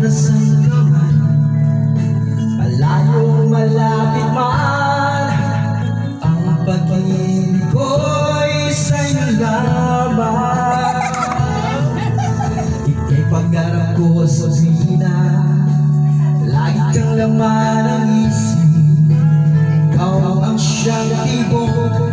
na sangkaman Malayo malapit man Ang pag-ibig ko'y sa'yo lamang Ika'y pangarap ko sa mina Lagi kang laman ang isip. Ikaw ang siyang tibok.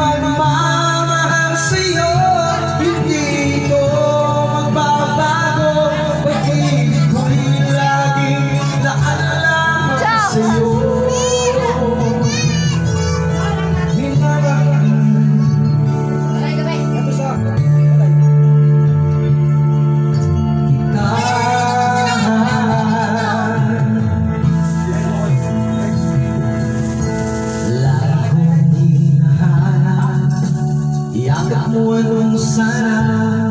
my mind. Iakap mo sana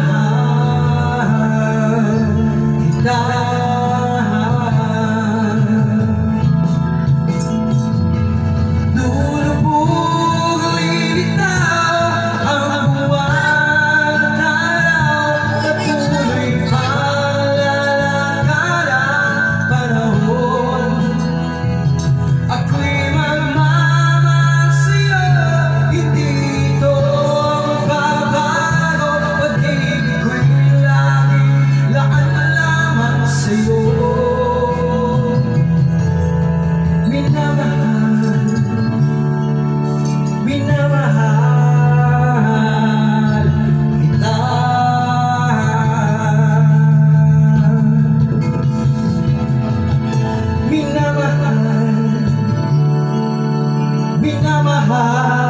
heart. heart.